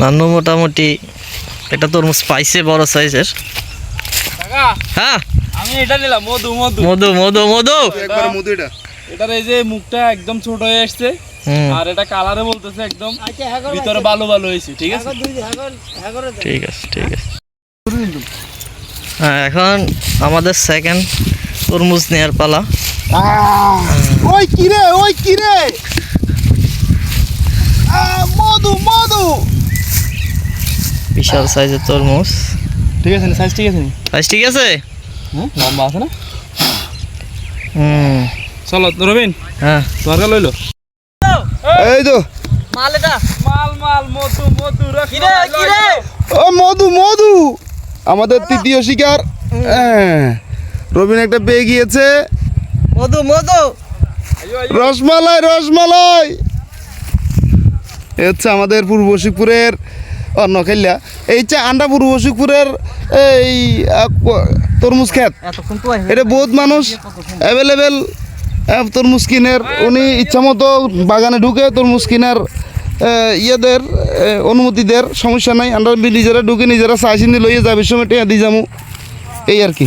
নানু মোটামুটি এটা তরমুজ পাইছে বড় সাইজের। হ্যাঁ? আমি এটা নিলাম মধু মধু। মধু মধু মধু। একবার মধু এটা। এটার এই যে মুখটা একদম ছোট হয়ে আসছে আর এটা কালারে বলতেছে একদম ভিতরে বালু বালু হয়েছে ঠিক আছে? ঠিক আছে ঠিক আছে। হ্যাঁ এখন আমাদের সেকেন্ড তরমুজ নেয়ার পালা। ওই কিরে ওই কিরে মধু মধু। বিশাল সাইজের তরমুজ। ঠিক আছে সাইজ ঠিক আছে সাইজ ঠিক আছে? হ্যাঁ লম্বা আছে না? হুম। চলো রবিন হ্যাঁ। তোমার লইলো এই তো। মাল এটা। মাল মাল মধু মধু কিরে কিরে? ও মধু মধু। আমাদের তৃতীয় শিকার। হ্যাঁ, রবিন একটা পেয়ে গিয়েছে। মধু মধু। রসমালাই রসমালাই। এ হচ্ছে আমাদের পূর্ব শিবপুরের ও নখেলিয়া এই চা আন্ডা পূর্ব শিবপুরের এই তরমুজ খেত। এটা বহুত মানুষ অ্যাভেলেবেল তরমুজ কিনের। উনি ইচ্ছা মতো বাগানে ঢুকে তরমুজ কিনার ইয়েদের অনুমতিদের সমস্যা নাই। আন্ডার নিজেরা ঢুকে নিজেরা চাই চিনি লইয়ে যাবে সময় টেয়া দিয়ে যাব এই আর কি।